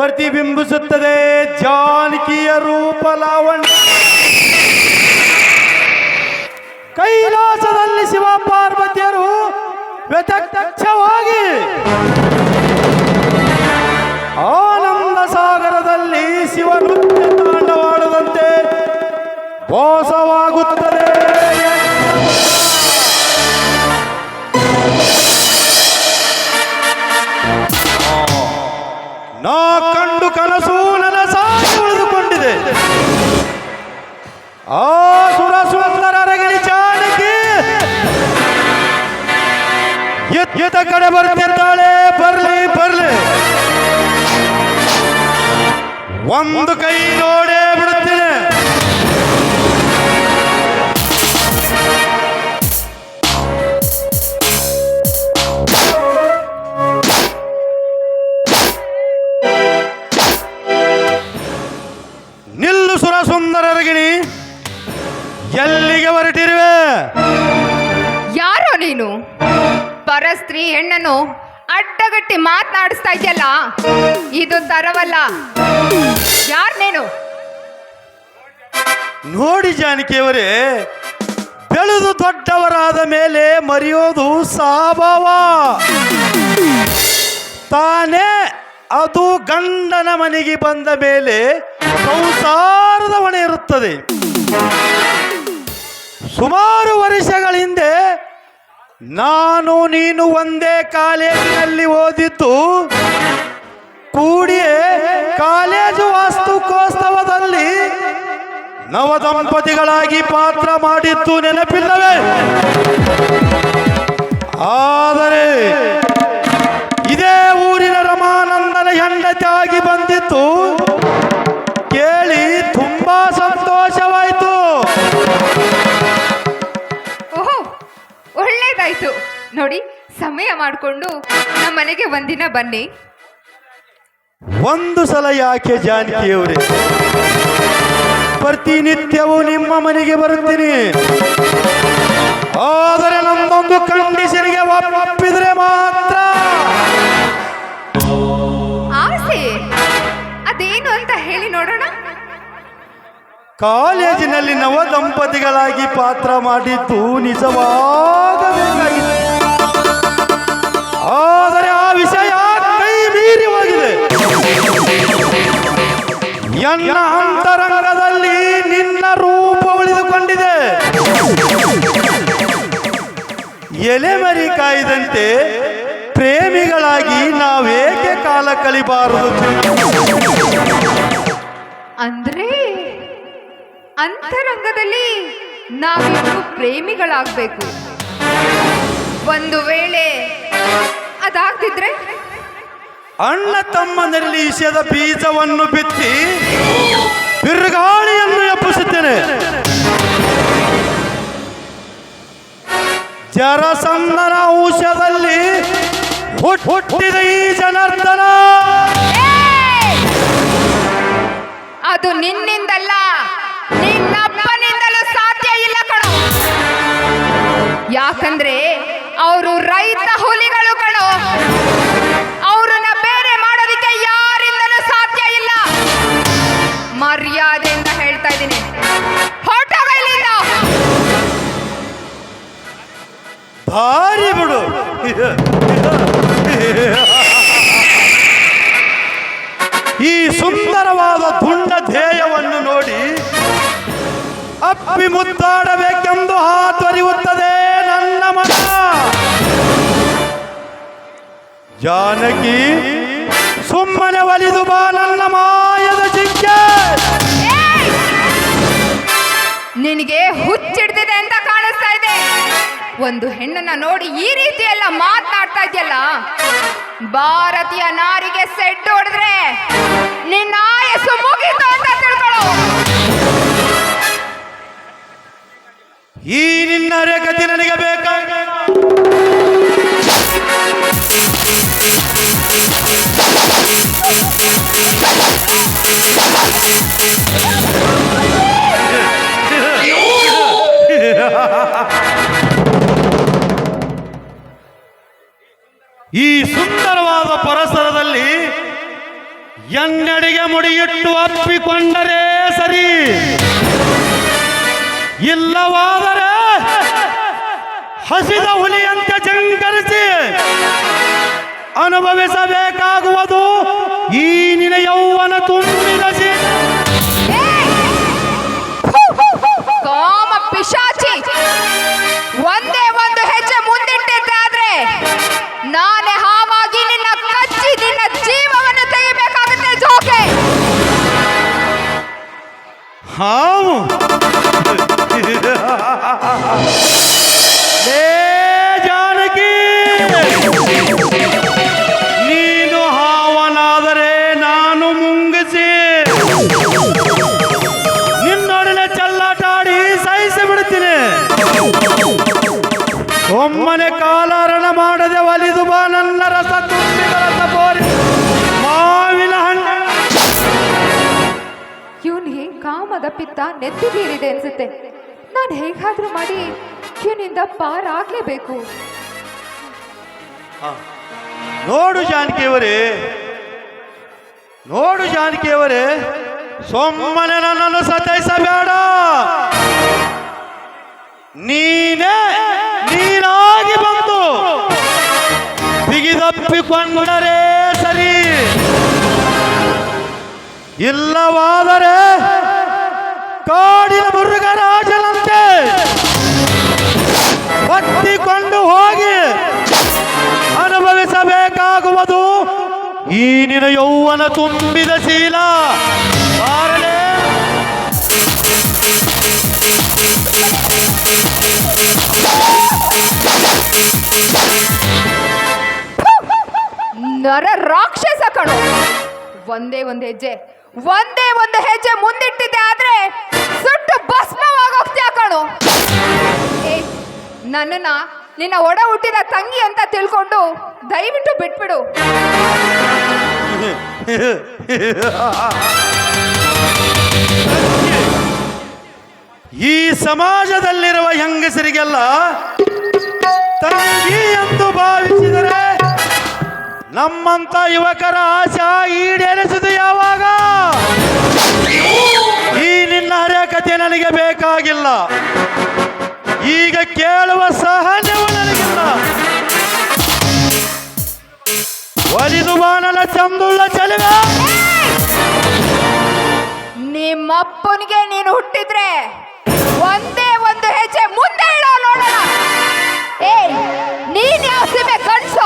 ಪ್ರತಿಬಿಂಬಿಸುತ್ತದೆ. ಜಾನಕಿಯ ರೂಪ ಲಾವಣ್ಯ. ಕೈಲಾಸದಲ್ಲಿ ಶಿವ ಪಾರ್ವತಿಯರು ವ್ಯತಕ್ಷವಾಗಿ ಆನಂದ ಸಾಗರದಲ್ಲಿ ಶಿವ ನೃತ್ಯ ತಾಂಡವಾಡದಂತೆ ಮೋಸವಾಗುತ್ತದೆ ನಾ ಕಂಡು ಕನಸು ನನಸಾಗಿ ಉಳಿದುಕೊಂಡಿದೆ. ಆ ಸುರ ಸುಂದರರಗಿಳಿ ಚಾಣಕಿ ಎತ್ತ ಕಡೆ ಬರ್ತಿದ್ದಾಳೆ ಬರ್ಲಿ ಬರ್ಲಿ. ಒಂದು ಕೈ ನೋಡೇ ಸುಂದರರಗಿಣಿ ಎಲ್ಲಿಗೆ ಹೊರಟಿರುವೆ? ಯಾರೋ ನೀನು? ಪರಸ್ತ್ರೀ ಹೆಣ್ಣನ್ನು ಅಡ್ಡಗಟ್ಟಿ ಮಾತನಾಡಿಸ್ತಾ ಇದೆಯಲ್ಲ ಇದು ತರವಲ್ಲ. ಯಾರು ನೀನು? ನೋಡಿ ಜಾನಕಿಯವರೇ ಬೆಳೆದು ದೊಡ್ಡವರಾದ ಮೇಲೆ ಮರೆಯೋದು ಸಾಭಾವ. ತಾನೇ ಅದು ಗಂಡನ ಮನೆಗೆ ಬಂದ ಮೇಲೆ ಸಂಸಾರದ ಹೊಣೆ ಇರುತ್ತದೆ. ಸುಮಾರು ವರ್ಷಗಳ ಹಿಂದೆ ನಾನು ನೀನು ಒಂದೇ ಕಾಲೇಜಿನಲ್ಲಿ ಓದಿದ್ದು, ಕೂಡಿಯೇ ಕಾಲೇಜು ವಾಸ್ತುಕೋತ್ಸವದಲ್ಲಿ ನವ ದಂಪತಿಗಳಾಗಿ ಪಾತ್ರ ಮಾಡಿದ್ದು ನೆನಪಿಲ್ಲವೇ? ಆದರೆ ಇದೇ ಊರಿನ ರಮಾನಂದನ ಹೆಂಡತಿಯಾಗಿ ಬಂದಿತ್ತು ಸಮಯ ಮಾಡಿಕೊಂಡು ನಮ್ಮ ಮನೆಗೆ ಒಂದಿನ ಬನ್ನಿ. ಒಂದು ಸಲ ಯಾಕೆ ಜಾನಕಿಯವರೇ? ಪ್ರತಿನಿತ್ಯವೂ ನಿಮ್ಮ ಮನೆಗೆ ಬರುತ್ತೀನಿ. ಆದರೆ ನಮ್ಮೊಂದು ಕಂಡೀಷನ್ಗೆ ಒಪ್ಪಿದ್ರೆ ಮಾತ್ರ. ಆಸೆ? ಅದೇನು ಅಂತ ಹೇಳಿ ನೋಡೋಣ. ಕಾಲೇಜಿನಲ್ಲಿ ನವ ದಂಪತಿಗಳಾಗಿ ಪಾತ್ರ ಮಾಡಿದ್ದು ನಿಜವಾಗಬೇಕಾಗಿದೆ. ಎನ್ನ ಅಂತರಂಗದಲ್ಲಿ ನಿನ್ನ ರೂಪ ಉಳಿದುಕೊಂಡಿದೆ. ಎಲೆಮರಿ ಕಾಯ್ದಂತೆ ಪ್ರೇಮಿಗಳಾಗಿ ನಾವೇಕೆ ಕಾಲ ಕಲಿಬಾರದು? ಅಂದ್ರೆ ಅಂತರಂಗದಲ್ಲಿ ನಾವಿಬ್ರು ಪ್ರೇಮಿಗಳಾಗಬೇಕು. ಒಂದು ವೇಳೆ ಅದಾಗ್ತಿದ್ರೆ ಅಣ್ಣ ತಮ್ಮನಲ್ಲಿ ವಿಷಯದ ಬೀಜವನ್ನು ಬಿತ್ತಿ ಬಿರುಗಾಳಿಯನ್ನು ಎಬ್ಬಿಸುತ್ತೇನೆ. ಜರಸಂದನ ಔಷಧದಲ್ಲಿ ಹುಟ್- ಹುಟ್ಟಿದ ಈ ಜನಾರ್ದನ. ಅದು ನಿನ್ನಿಂದಲ್ಲ ನಿನ್ನಪ್ಪನಿಂದಲೂ ಭಾರಿ ಬಿಡು. ಈ ಸುಂದರವಾದ ದುಂಡ ಧ್ಯೇಯವನ್ನು ನೋಡಿ ಅಪ್ಪಿ ಮುದ್ದಾಡಬೇಕೆಂದು ಹಾತೊರಿಯುತ್ತದೆ ನನ್ನ ಮನ ಜಾನಕಿ, ಸುಮ್ಮನೆ ಒಲಿದು ಬಾ ನನ್ನ ಮಾಯದ ಏಯ್! ನಿನಗೆ ಹುಚ್ಚಿಡ್ತಿದೆ ಅಂತ ಒಂದು ಹೆಣ್ಣನ್ನ ನೋಡಿ ಈ ರೀತಿ ಎಲ್ಲ ಮಾತನಾಡ್ತಾ ಇದೆಯಲ್ಲ? ಭಾರತೀಯ ನಾರಿಗೆ ಸೆಟ್ ಹೊಡೆದ್ರೆ ನಿನ್ನ ಆಯಸ್ಸು ಮುಗಿತು ಅಂತ ತಿಳ್ಕೊಳ್ಳೋ ಈ ನಿನ್ನ ರೇಖತಿ ನನಗೆ ಬೇಕಾಗ ಈ ಸುಂದರವಾದ ಪರಿಸರದಲ್ಲಿ ಎನ್ನಡಿಗೆ ಮುಡಿಯಿಟ್ಟು ಅಪ್ಪಿಕೊಂಡರೆ ಸರಿ. ಇಲ್ಲವಾದರೆ ಹಸಿದ ಹುಲಿಯಂತೆ ಜಂಗರಿಸಿ ಅನುಭವಿಸಬೇಕಾಗುವುದು ಈ ನಿನ ಯೌವನ ತುಂಬಿದ ಪಿತ್ತ ನೆತ್ತಿಗೇರಿದೆ ಅನ್ಸುತ್ತೆ. ನಾನು ಹೇಗಾದ್ರೂ ಮಾಡಿ ಕ್ಯೂನಿಂದ ಪಾರ್ ಆಗ್ಲೇಬೇಕು. ನೋಡು ಜಾನಕಿಯವರೇ. ನೋಡು ಜಾನಕಿಯವರೇ. ಸೊಮ್ಮನೆ ನನ್ನನ್ನು ಸತಾಯಿಸಬೇಡ. ನೀನೇ ನೀನಾಗಿ ಬಂದು ಬಿಗಿದಪ್ಪಿಕೊಂಡರೆ ಸರಿ. ಇಲ್ಲವಾದರೆ ಕಾಡಿನ ಮುರುಘರಾಜನಂತೆ ಒತ್ತಿಕೊಂಡು ಹೋಗಿ ಅನುಭವಿಸಬೇಕಾಗುವುದು ಈ ನಿನ ಯೌವನ ತುಂಬಿದ ಶೀಲ. ಕಾರಣ? ನರ ರಾಕ್ಷಸ ಕಣು. ಒಂದೇ ಒಂದು ಹೆಜ್ಜೆ. ಒಂದೇ ಒಂದು ಹೆಜ್ಜೆ ಮುಂದಿಟ್ಟಿದ್ದೆ ಆದ್ರೆ ಸುಟ್ಟು ಭಸ್ಮವಾಗೋಗ್ತೀಯ ಕಣು ನನ್ನನ್ನ ನಿನ್ನ ಒಡ ಹುಟ್ಟಿದ ತಂಗಿ ಅಂತ ತಿಳ್ಕೊಂಡು ದಯವಿಟ್ಟು ಬಿಟ್ಬಿಡು. ಈ ಸಮಾಜದಲ್ಲಿರುವ ಹೆಂಗಸರಿಗೆಲ್ಲ ತಂಗಿ ಎಂದು ಭಾವಿಸಿದರೆ ನಮ್ಮಂತ ಯುವಕರ ಆಶಾ ಈಡೇರಿಸಿದು ಯಾವಾಗ? ಈ ನಿನ್ನ ಕತೆ ನನಗೆ ಬೇಕಾಗಿಲ್ಲ. ಈಗ ಕೇಳುವ ಸಹಜವು ನನಗಿಲ್ಲ. ಒಲಿದು ಬಾನನ ಚಂದುಳ್ಳ ಚಲುವ. ನಿಮ್ಮಪ್ಪನಿಗೆ ನೀನು ಹುಟ್ಟಿದ್ರೆ ಒಂದೇ ಒಂದು ಹೆಜ್ಜೆ ಮುಂದೆ ಇಡೋ ನೋಡೋಣ. ಏ ನೀನ್ ಯಾವ ಸೀಮೆ ಕನ್ಸು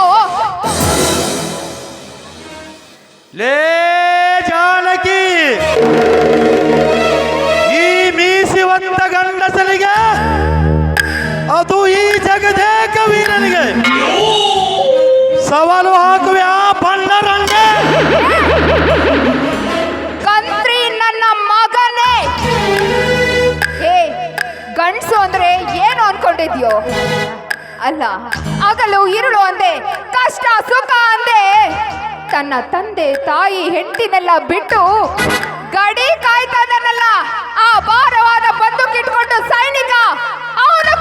ಅನ್ಕೊಂಡಿದ್ಯೋ ಅಲ್ಲ ಅಗಲು ಇರುಳು ಅಂದೆ, ಕಷ್ಟ ಸುಖ ಅಂದೆ. ತನ್ನ ತಂದೆ ತಾಯಿ ಹೆಂಡತಿನೆಲ್ಲ ಬಿಟ್ಟು ಗಡಿ ಕಾಯ್ತಾ ಇದ್ದಾನಲ್ಲ ಆ ಭಾರವಾದ ಬಂದೂಕಿಟ್ಕೊಂಡು ಸೈನಿಕ, ಅವನು.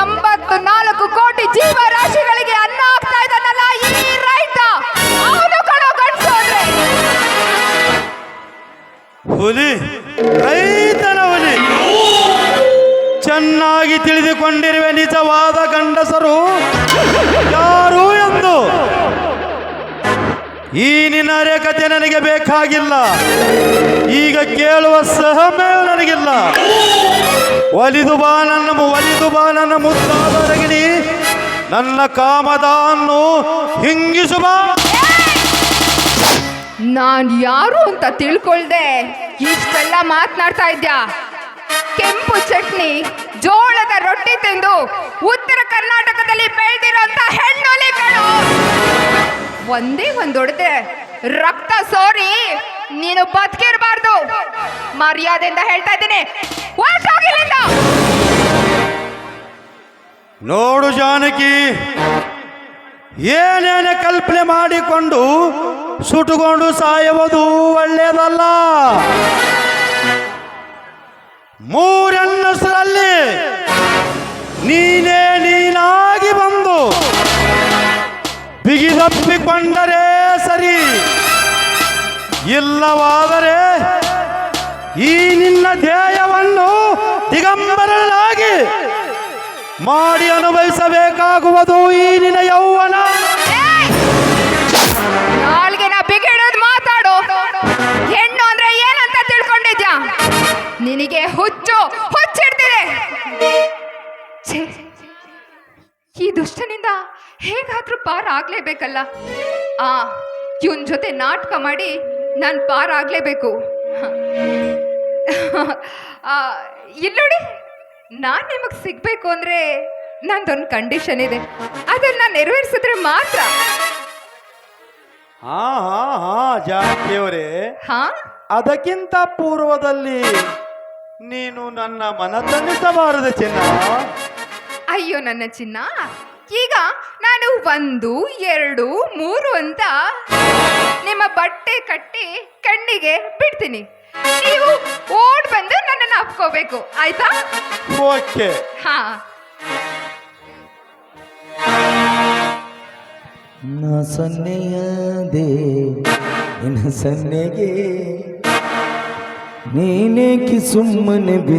ಎಂಬತ್ತು ನಾಲ್ಕು ಕೋಟಿ ಜೀವರಾಶಿಗಳಿಗೆ ಅನ್ನ ಆಗ್ತಾ ಇದ್ದಾನಲ್ಲ ಈ ರೈತ, ಅವನು ಕಣ ಗಂಡ್ಸು ಹುಲಿ, ರೈ ಹುಲಿ ಚೆನ್ನಾಗಿ ತಿಳಿದುಕೊಂಡಿರುವೆ ನಿಜವಾದ ಗಂಡಸರು ಯಾರು ಎಂದು? ಈ ನಿನ್ನ ರೇಖತೆ ನನಗೆ ಬೇಕಾಗಿಲ್ಲ. ಈಗ ಕೇಳುವ ಸಹ ನನಗಿಲ್ಲ. ಒಲಿದು ಬಾ ನನ್ನ ಒಲಿದು ಬಾ ನನ್ನ ಮುದ್ದಾದ ನನ್ನ ಕಾಮದಾನ್ನು ಹಿಂಗಿಸು ಬಾ. ನಾನ್ ಯಾರು ಅಂತ ತಿಳ್ಕೊಳ್ದೆ. ಇಷ್ಟೆಲ್ಲ ಮಾತನಾಡ್ತಾ ಇದ್ಯಾ? ಕೆಂಪು ಚಟ್ನಿ. ಜೋಳದ ರೊಟ್ಟಿ ತಿಂದು ಉತ್ತರ ಕರ್ನಾಟಕದಲ್ಲಿ ಬೆಳೆದಿರೋಂತ ಹೆಣ್ಣೊಲಿ ಕಣು ಒಂದೇ ಒಂದು ಹೊಡೆದ್ರೆ ರಕ್ತ ಸೋರಿ, ನೀನು ಬದುಕಿರಬಾರ್ದು. ಮರ್ಯಾದೆಯಿಂದ ಹೇಳ್ತಾ ಇದ್ದೀನಿ. ನೋಡು ಜಾನಕಿ, ಏನೇನೆ ಕಲ್ಪನೆ ಮಾಡಿಕೊಂಡು ಸುಟ್ಟುಕೊಂಡು ಸಾಯುವುದು ಒಳ್ಳೆಯದಲ್ಲ. ಮೂರನ್ನಸರಲ್ಲಿ ನೀನೇ ನೀನಾಗಿ ಬಂದು ಬಿಗಿದಪ್ಪಿಕೊಂಡರೆ ಸರಿ. ಇಲ್ಲವಾದರೆ ಈ ನಿನ್ನ ಧ್ಯೇಯವನ್ನು ದಿಗಂಬರನಾಗಿ ಮಾಡಿ ಅನುಭವಿಸಬೇಕಾಗುವುದು ಈ ನಿನ್ನ ಯೌವನ. ನಿನಗೆ ಹುಚ್ಚು ಹುಚ್ಚಿಡ್ತಿದೆ ಈ ದುಷ್ಟನಿಂದ ಹೇಗಾದ್ರೂ ಪಾರ ಆಗ್ಲೇಬೇಕಲ್ಲ? ಆ ಇವನ್ ಜೊತೆ ನಾಟಕ ಮಾಡಿ ನಾನು ಪಾರ ಆಗ್ಲೇಬೇಕು. ಆ, ಇಲ್ಲ್ ನೋಡಿ ನಾನು ನಿಮಗೆ ಸಿಗ್ಬೇಕು ಅಂದ್ರೆ ನಂದೊಂದು ಕಂಡೀಷನ್ ಇದೆ. ಅದನ್ನ ನೆರವೇರಿಸಿದ್ರೆ ಮಾತ್ರ. ಹಾ ಹಾ ಹಾ ಹಾ? ಅದಕ್ಕಿಂತ ಪೂರ್ವದಲ್ಲಿ ನೀನು ನನ್ನ ಮನ ತಣಿಸಬಾರದು ಚಿನ್ನ. ಅಯ್ಯೋ ನನ್ನ ಚಿನ್ನ. ಈಗ ನಾನು ಒಂದು ಎರಡು ಮೂರು ಅಂತ ನಿಮ್ಮ ಬಟ್ಟೆ ಕಟ್ಟಿ ಕಣ್ಣಿಗೆ ಬಿಡ್ತೀನಿ. ನೀವು ಓಡ್ ಬಂದು ನನ್ನನ್ನು ಅಪ್ಕೋಬೇಕು ಆಯ್ತಾ? ಓಕೆ. ಹಾ. ಸನ್ನೆಯದೆ ನಿನ್ನ ಸನ್ನೆಗೆ नीने की सुमन भी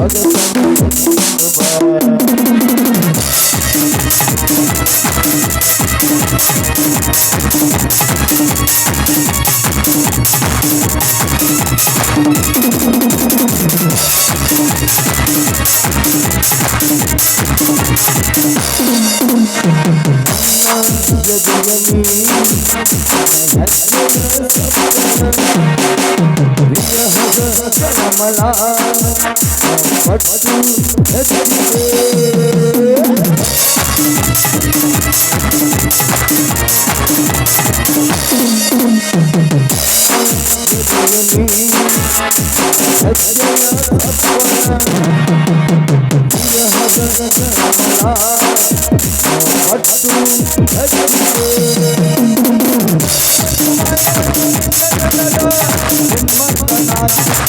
Other ಕಮಲ ಪಟ್ಟು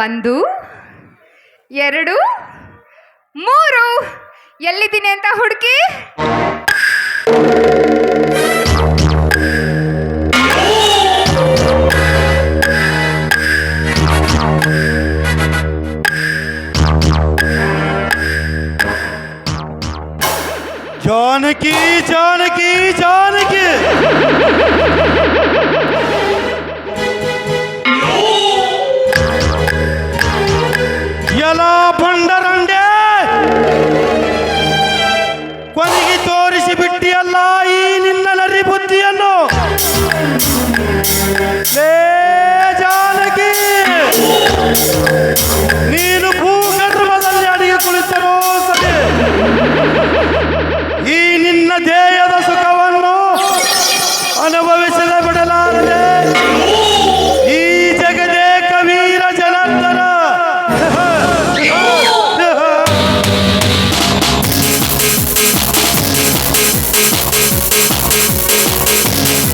ಒಂದು ಎರಡು ಮೂರು. ಎಲ್ಲಿದ್ದೀನಿ ಅಂತ ಹುಡುಕಿ?